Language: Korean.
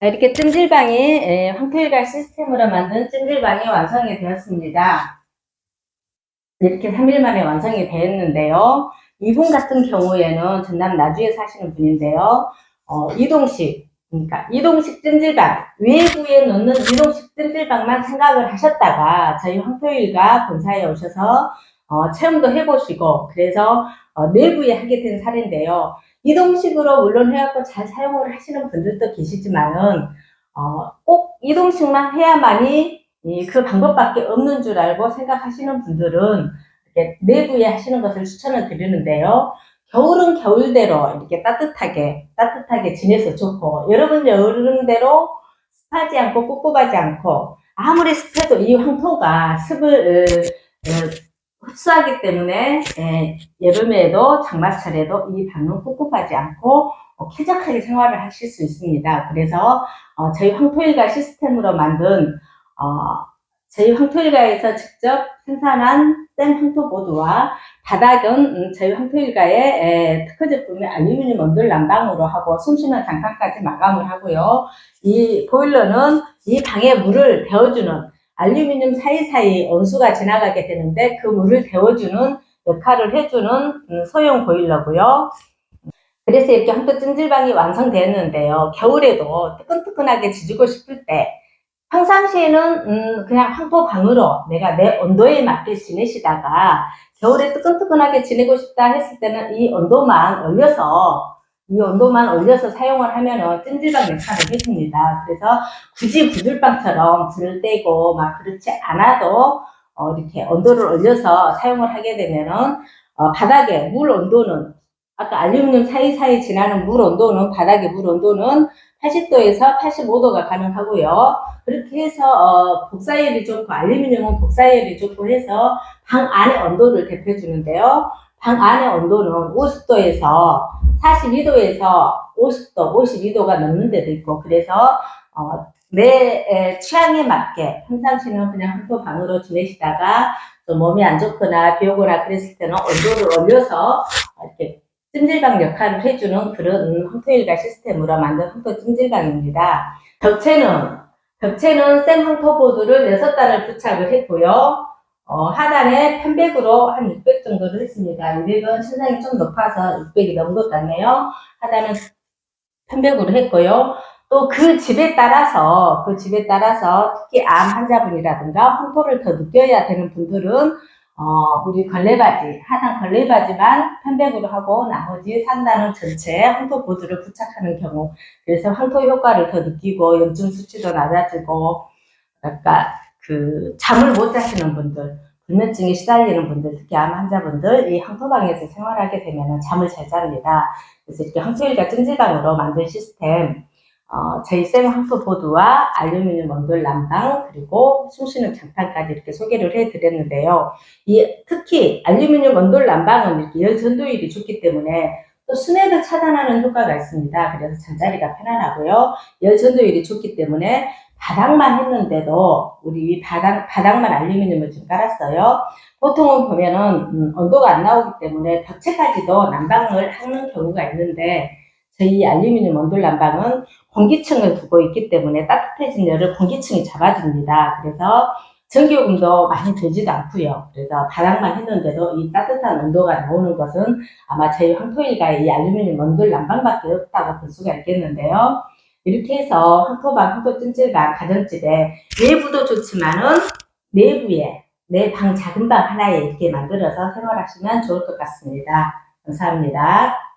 자, 이렇게 찜질방이 에, 황토일갈 시스템으로 만든 찜질방이 완성이 되었습니다. 이렇게 3일 만에 완성이 되었는데요. 이분 같은 경우에는 전남 나주에 사시는 분인데요. 어, 이동식, 그러니까 이동식 찜질방, 외부에 놓는 이동식 찜질방만 생각을 하셨다가 저희 황토일가 본사에 오셔서 어, 체험도 해보시고 그래서 어, 내부에 하게 된 사례인데요. 이동식으로 물론 해갖고 잘 사용을 하시는 분들도 계시지만은 어, 꼭 이동식만 해야만이 이, 그 방법밖에 없는 줄 알고 생각하시는 분들은 이렇게 내부에 하시는 것을 추천을 드리는데요. 겨울은 겨울대로 이렇게 따뜻하게 따뜻하게 지내서 좋고 여러분 여름대로 습하지 않고 꿉꿉하지 않고 아무리 습해도 이 황토가 습을 어, 흡수하기 때문에 예, 여름에도 장마철에도 이 방은 꿉꿉하지 않고 어, 쾌적하게 생활을 하실 수 있습니다. 그래서 어, 저희 황토일가 시스템으로 만든 어, 저희 황토일가에서 직접 생산한 생 황토보드와 바닥은 음, 저희 황토일가의 에, 특허 제품의 알루미늄 원돌 난방으로 하고 숨쉬는 장판까지 마감을 하고요. 이 보일러는 이 방에 물을 데워주는 알루미늄 사이사이 온수가 지나가게 되는데 그 물을 데워주는 역할을 해주는 음, 소형 보일러고요. 그래서 이렇게 황토 찜질방이 완성되었는데요. 겨울에도 뜨끈뜨끈하게 지지고 싶을 때 평상시에는 음, 그냥 황토 방으로 내가 내 온도에 맞게 지내시다가 겨울에 뜨끈뜨끈하게 지내고 싶다 했을 때는 이 온도만 올려서 이 온도만 올려서 사용을 하면은 찜질방 역할을 해줍니다. 그래서 굳이 구들방처럼 불을 떼고 막 그렇지 않아도 어, 이렇게 온도를 올려서 사용을 하게 되면은 어, 바닥에 물 온도는 아까 알루미늄 사이사이 지나는 물 온도는 바닥의 물 온도는 80도에서 85도가 가능하고요. 그렇게 해서 어, 복사열이 좋고 알루미늄은 복사열이 좋고 해서 방 안의 온도를 대표해 주는데요. 방 안의 온도는 50도에서 42도에서 50도, 52도가 넘는 데도 있고 그래서 어, 내 에, 취향에 맞게 평상시는 그냥 한토 방으로 지내시다가 좀 몸이 안 좋거나 비 오거나 그랬을 때는 온도를 올려서 이렇게 찜질방 역할을 해주는 그런 황토일가 시스템으로 만든 황토 찜질방입니다. 벽체는 벽체는 생 황토보드를 6단을 부착을 했고요. 어, 하단에 편백으로 한 600 정도를 했습니다. 200은 천장이 좀 높아서 600이 넘은 것 같네요. 하단은 편백으로 했고요. 또 그 집에 따라서, 그 집에 따라서 특히 암 환자분이라든가 황토를 더 느껴야 되는 분들은 어, 우리 걸레바지, 하단 걸레바지만 편백으로 하고 나머지 상단은 전체 황토 보드를 부착하는 경우. 그래서 황토 효과를 더 느끼고 염증 수치도 낮아지고, 그러니까 그 잠을 못 자시는 분들, 불면증에 시달리는 분들, 특히 암 환자분들 이 황토방에서 생활하게 되면 잠을 잘 잡니다. 그래서 이렇게 황토일과 찜질방으로 만든 시스템, 어, 생 황토 보드와 알루미늄 원돌 난방 그리고 숨쉬는 장판까지 이렇게 소개를 해드렸는데요. 이 특히 알루미늄 원돌 난방은 이렇게 열 전도율이 좋기 때문에 또 순회를 차단하는 효과가 있습니다. 그래서 잠자리가 편안하고요. 열 전도율이 좋기 때문에 바닥만 했는데도 우리 바닥 바닥만 알루미늄을 좀 깔았어요. 보통은 보면은 음, 온도가 안 나오기 때문에 벽체까지도 난방을 하는 경우가 있는데 저희 알루미늄 원돌 난방은 공기층을 두고 있기 때문에 따뜻해진 열을 공기층이 잡아줍니다. 그래서 전기요금도 많이 들지도 않고요. 그래서 바닥만 했는데도 이 따뜻한 온도가 나오는 것은 아마 저희 황토일가의 이 알루미늄 원돌 난방밖에 없다고 볼 수가 있겠는데요. 이렇게 해서 황토방, 황토 찜질방, 가정집에 외부도 좋지만은 내부에 내 방 작은 방 하나에 이렇게 만들어서 생활하시면 좋을 것 같습니다. 감사합니다.